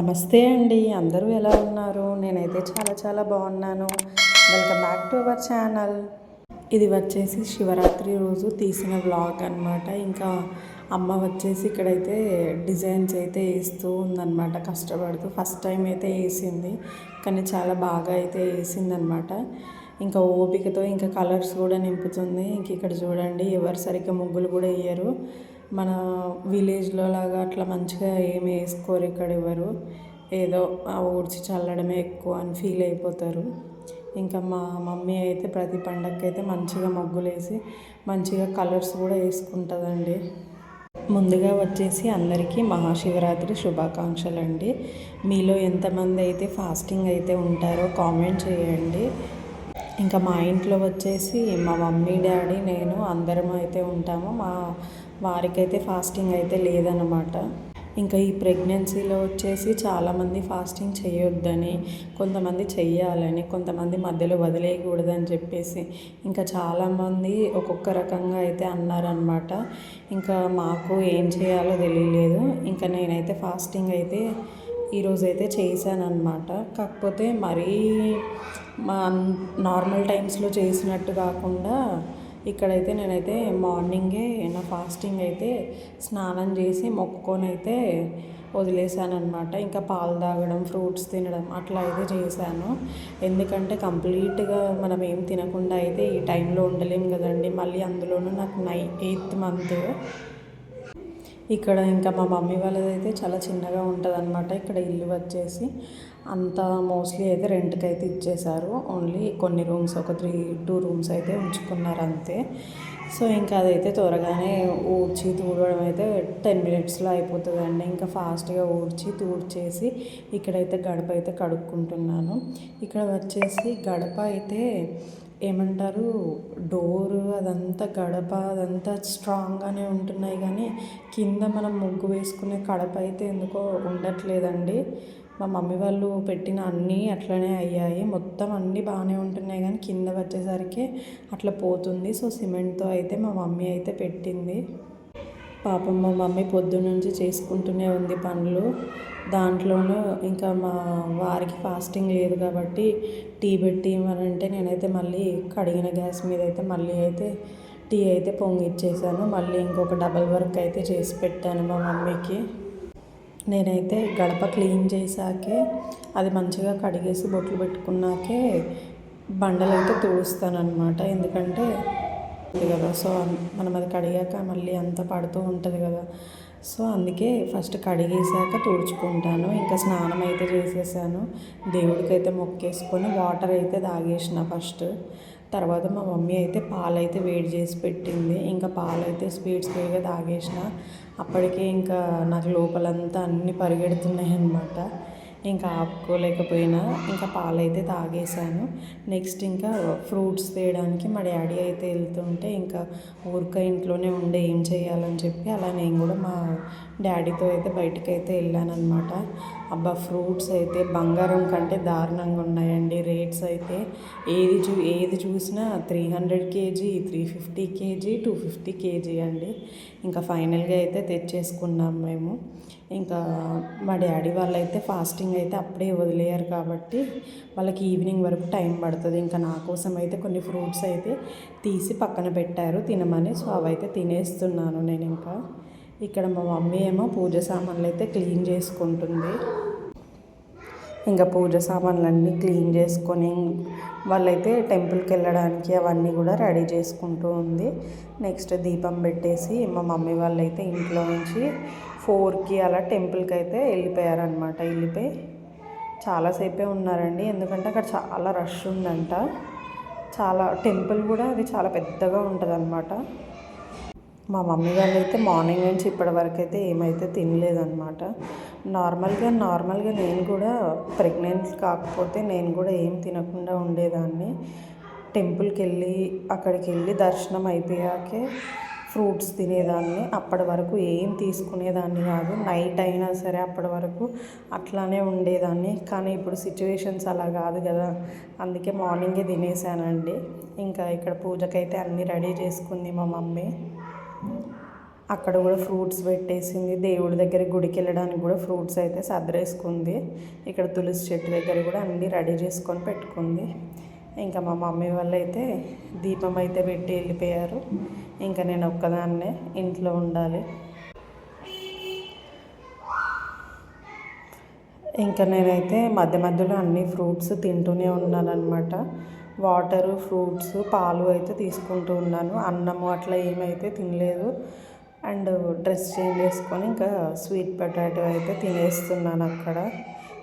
నమస్తే అండి. అందరూ ఎలా ఉన్నారు? నేనైతే చాలా చాలా బాగున్నాను. Welcome back to our channel ఇది వచ్చేసి శివరాత్రి రోజు తీసిన వ్లాగ్ అనమాట ఇంకా అమ్మ వచ్చేసి ఇక్కడైతే డిజైన్స్ అయితే వేస్తూ ఉందన్నమాట. కష్టపడుతూ ఫస్ట్ టైం అయితే వేసింది. కానీ చాలా బాగా అయితే వేసిందనమాట ఇంకా ఓపికతో ఇంకా కలర్స్ కూడా నింపుతుంది. ఇంక ఇక్కడ చూడండి ఎవరు సరిగ్గా ముగ్గులు కూడా వేయరు. మన విలేజ్లో లాగా అట్లా మంచిగా ఏమి వేసుకోరు ఇక్కడ ఎవరు ఏదో ఆ ఊడ్చి చల్లడమే ఎక్కువ అని ఫీల్ అయిపోతారు. ఇంకా మా మమ్మీ అయితే ప్రతి పండగకి అయితే మంచిగా ముగ్గులు వేసి మంచిగా కలర్స్ కూడా వేసుకుంటుందండి. ముందుగా వచ్చేసి అందరికీ మహాశివరాత్రి శుభాకాంక్షలు అండి మీలో ఎంతమంది అయితే ఫాస్టింగ్ అయితే ఉంటారో కామెంట్ చేయండి. ఇంకా మా ఇంట్లో వచ్చేసి మా మమ్మీ డాడీ నేను అందరం అయితే ఉంటాము. మా వారికైతే ఫాస్టింగ్ అయితే లేదన్నమాట. ఇంకా ఈ ప్రెగ్నెన్సీలో వచ్చేసి చాలామంది ఫాస్టింగ్ చేయొద్దని కొంతమంది చెయ్యాలని కొంతమంది మధ్యలో వదిలేయకూడదని చెప్పేసి ఇంకా చాలామంది ఒక్కొక్క రకంగా అయితే అన్నారనమాట ఇంకా మాకు ఏం చేయాలో తెలియలేదు. ఇంకా నేనైతే ఫాస్టింగ్ అయితే ఈరోజు అయితే చేశానమాట కాకపోతే మరీ మా నార్మల్ టైమ్స్లో చేసినట్టు కాకుండా ఇక్కడైతే నేనైతే మార్నింగే నా ఫాస్టింగ్ అయితే స్నానం చేసి మొక్కుకొని అయితే వదిలేసాను అనమాట ఇంకా పాలు తాగడం ఫ్రూట్స్ తినడం అట్లా అయితే చేశాను. ఎందుకంటే కంప్లీట్గా మనం ఏం తినకుండా అయితే ఈ టైంలో ఉండలేం కదండి. మళ్ళీ అందులోనూ నాకు నై ఎయిత్ మంత్ ఇక్కడ ఇంకా మా మమ్మీ వాళ్ళది అయితే చాలా చిన్నగా ఉంటుంది అనమాట ఇక్కడ ఇల్లు వచ్చేసి అంతా మోస్ట్లీ అయితే రెంట్కి అయితే ఇచ్చేశారు. ఓన్లీ కొన్ని రూమ్స్ ఒక త్రీ టూ రూమ్స్ అయితే ఉంచుకున్నారు అంతే సో ఇంకా అదైతే త్వరగానే ఊడ్చి తూడడం అయితే టెన్ మినిట్స్లో అయిపోతుందండి. ఇంకా ఫాస్ట్గా ఊడ్చి తూడ్చేసి ఇక్కడైతే గడప అయితే కడుక్కుంటున్నాను. ఇక్కడ వచ్చేసి గడప అయితే ఏమంటారు? డోరు అదంతా గడప అదంతా స్ట్రాంగ్గానే ఉంటున్నాయి కానీ కింద మనం ముగ్గు వేసుకునే కడప అయితే ఎందుకో ఉండట్లేదండి. మా మమ్మీ వాళ్ళు పెట్టిన అన్నీ అట్లనే అయ్యాయి. మొత్తం అన్నీ బాగానే ఉంటున్నాయి కానీ కింద వచ్చేసరికి అట్లా పోతుంది. సో సిమెంట్తో అయితే మా మమ్మీ అయితే పెట్టింది. పాపం మా మమ్మీ పొద్దున్నుంచి చేసుకుంటూనే ఉంది పనులు. దాంట్లోనూ ఇంకా మా వారికి ఫాస్టింగ్ లేదు కాబట్టి టీ పెట్టి అంటే నేనైతే మళ్ళీ కడిగిన గ్యాస్ మీద అయితే మళ్ళీ అయితే టీ అయితే పొంగిచ్చేసాను. మళ్ళీ ఇంకొక డబల్ వర్క్ అయితే చేసి పెట్టాను మా మమ్మీకి. నేనైతే గడప క్లీన్ చేశాకే అది మంచిగా కడిగేసి బొట్లు పెట్టుకున్నాకే బండలు అయితే తుడుస్తానమాట ఎందుకంటే కదా. సో మనం అది కడిగాక మళ్ళీ అంత పడుతూ ఉంటుంది కదా. సో అందుకే ఫస్ట్ కడిగేసాక తుడుచుకుంటాను. ఇంకా స్నానం అయితే చేసేసాను. దేవుడికి అయితే మొక్కేసుకొని వాటర్ అయితే తాగేసిన ఫస్ట్. తర్వాత మా మమ్మీ అయితే పాలైతే వేడి చేసి పెట్టింది. ఇంకా పాలైతే స్పీడ్ స్పీడ్గా తాగేసిన. అప్పటికే ఇంకా నాకు లోపలంతా అన్నీ పరిగెడుతున్నాయి అన్నమాట ఇంకా ఆపుకోలేకపోయినా ఇంకా పాలైతే తాగేసాను నెక్స్ట్ ఇంకా ఫ్రూట్స్ తేయడానికి మా డాడీ అయితే వెళ్తుంటే ఇంకా ఊరిక ఇంట్లోనే ఉండే ఏం చేయాలని చెప్పి అలా నేను కూడా మా డాడీతో అయితే బయటకు అయితే వెళ్ళానమాట అబ్బా ఫ్రూట్స్ అయితే బంగారం కంటే దారుణంగా ఉన్నాయండి. రేట్స్ అయితే ఏది చూ ఏది చూసినా three hundred K G three fifty K G two fifty K G అండి. ఇంకా ఫైనల్గా అయితే తెచ్చేసుకున్నాం మేము. ఇంకా మా డాడీ వాళ్ళైతే ఫాస్టింగ్ అయితే అప్పుడే వదిలేయారు కాబట్టి వాళ్ళకి ఈవినింగ్ వరకు టైం పడుతుంది. ఇంకా నా కోసం అయితే కొన్ని ఫ్రూట్స్ అయితే తీసి పక్కన పెట్టారు తినమని. సో అవైతే తినేస్తున్నాను నేను ఇంకా. ఇక్కడ మా మమ్మీ ఏమో పూజ సామాన్లు అయితే క్లీన్ చేసుకుంటుంది. ఇంకా పూజ సామాన్లన్నీ క్లీన్ చేసుకొని వాళ్ళైతే టెంపుల్కి వెళ్ళడానికి అవన్నీ కూడా రెడీ చేసుకుంటూ ఉంది. నెక్స్ట్ దీపం పెట్టేసి మా మమ్మీ వాళ్ళైతే ఇంట్లో నుంచి ఫోర్కి అలా టెంపుల్కి అయితే వెళ్ళిపోయారనమాట వెళ్ళిపోయి చాలాసేపే ఉన్నారండి. ఎందుకంటే అక్కడ చాలా రష్ ఉందంట. చాలా టెంపుల్ కూడా అది చాలా పెద్దగా ఉంటుంది అనమాట మా మమ్మీ వాళ్ళు అయితే మార్నింగ్ నుంచి ఇప్పటి వరకు అయితే ఏమైతే తినలేదన్నమాట. నార్మల్గా నార్మల్గా నేను కూడా ప్రెగ్నెంట్ కాకపోతే నేను కూడా ఏం తినకుండా ఉండేదాన్ని. టెంపుల్కి వెళ్ళి అక్కడికి వెళ్ళి దర్శనం అయిపోయాకే ఫ్రూట్స్ తినేదాన్ని. అప్పటి వరకు ఏం తీసుకునేదాన్ని కాదు. నైట్ అయినా సరే అప్పటి వరకు అట్లానే ఉండేదాన్ని. కానీ ఇప్పుడు సిచ్యువేషన్స్ అలా కాదు కదా. అందుకే మార్నింగే తినేసానండి ఇంకా ఇక్కడ పూజకైతే అన్నీ రెడీ చేసుకుంది మా మమ్మీ. అక్కడ కూడా ఫ్రూట్స్ పెట్టేసింది. దేవుడి దగ్గర గుడికి వెళ్ళడానికి కూడా ఫ్రూట్స్ అయితే సదరేసుకుంది ఇక్కడ తులసి చెట్టు దగ్గర కూడా అన్నీ రెడీ చేసుకొని పెట్టుకుంది. ఇంకా మా మమ్మీ వాళ్ళు అయితే దీపం అయితే పెట్టి వెళ్ళిపోయారు. ఇంకా నేను ఒక్కదాన్నే ఇంట్లో ఉండాలి. ఇంకా నేనైతే మధ్య మధ్యలో అన్ని ఫ్రూట్స్ తింటూనే ఉన్నానన్నమాట. వాటరు ఫ్రూట్స్ పాలు అయితే తీసుకుంటూ ఉన్నాను. అన్నము అట్లా ఏమైతే తినలేదు. అండ్ డ్రెస్ చేంజ్ చేసుకొని ఇంకా స్వీట్ పొటాటో అయితే తినేస్తున్నాను అక్కడ.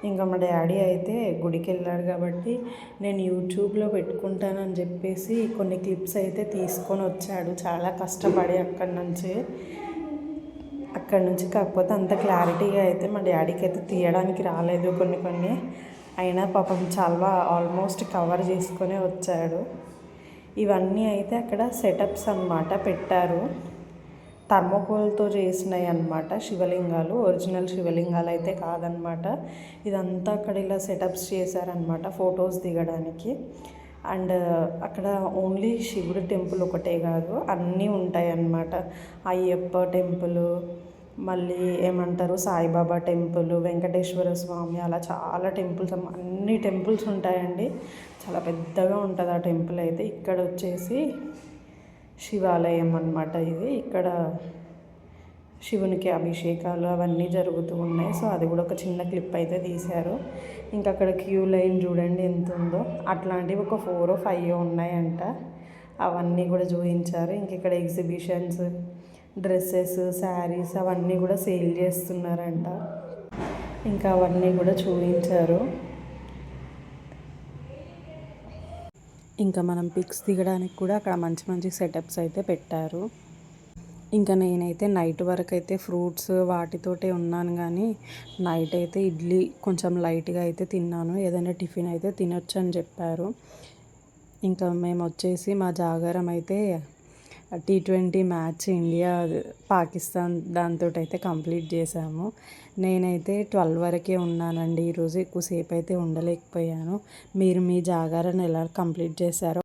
ఇంకా మా డాడీ అయితే గుడికి వెళ్ళాడు కాబట్టి నేను యూట్యూబ్లో పెట్టుకుంటానని చెప్పేసి కొన్ని క్లిప్స్ అయితే తీసుకొని వచ్చాడు. చాలా కష్టపడి అక్కడి నుంచి. అక్కడి నుంచి కాకపోతే అంత క్లారిటీగా అయితే మా డాడీకి అయితే తీయడానికి రాలేదు కొన్ని కొన్ని. అయినా పాపం చాలా ఆల్మోస్ట్ కవర్ చేసుకొని వచ్చాడు. ఇవన్నీ అయితే అక్కడ సెటప్స్ అనమాట పెట్టారు. థర్మోకోల్తో చేసినాయి అనమాట శివలింగాలు. ఒరిజినల్ శివలింగాలు అయితే కాదనమాట ఇదంతా అక్కడ ఇలా సెటప్స్ చేశారనమాట ఫొటోస్ దిగడానికి. అండ్ అక్కడ ఓన్లీ శివుడు టెంపుల్ ఒకటే కాదు అన్నీ ఉంటాయి అన్నమాట అయ్యప్ప టెంపుల్ మళ్ళీ ఏమంటారు సాయిబాబా టెంపుల్ వెంకటేశ్వర స్వామి అలా చాలా టెంపుల్స్ అన్ని టెంపుల్స్ ఉంటాయండి. చాలా పెద్దగా ఉంటుంది ఆ టెంపుల్ అయితే. ఇక్కడ వచ్చేసి శివాలయం అనమాట ఇది. ఇక్కడ శివునికి అభిషేకాలు అవన్నీ జరుగుతూ ఉన్నాయి. సో అది కూడా ఒక చిన్న క్లిప్ అయితే తీశారు. ఇంకా అక్కడ క్యూ లైన్ చూడండి ఎంత ఉందో. అట్లాంటివి ఒక ఫోర్ ఫైవ్ ఉన్నాయంట. అవన్నీ కూడా చూపించారు. ఇంక ఇక్కడ ఎగ్జిబిషన్స్ డ్రెస్సెస్ శారీస్ అవన్నీ కూడా సేల్ చేస్తున్నారంట. ఇంకా అవన్నీ కూడా చూపించారు. ఇంకా మనం పిక్స్ దిగడానికి కూడా అక్కడ మంచి మంచి సెటప్స్ అయితే పెట్టారు. ఇంకా నేనైతే నైట్ వరకు అయితే ఫ్రూట్స్ వాటితోటే ఉన్నాను కానీ నైట్ అయితే ఇడ్లీ కొంచెం లైట్గా అయితే తిన్నాను. ఏదైనా టిఫిన్ అయితే తినొచ్చు అని చెప్పారు. ఇంకా మేము వచ్చేసి మా జాగారం అయితే T twenty match India Pakistan దాంతో అయితే కంప్లీట్ చేశాము. నేనైతే ట్వెల్వ్ వరకే ఉన్నానండి. ఈరోజు ఎక్కువసేపు అయితే ఉండలేకపోయాను. మీరు మీ జాగారాన్ని ఎలా కంప్లీట్ చేశారో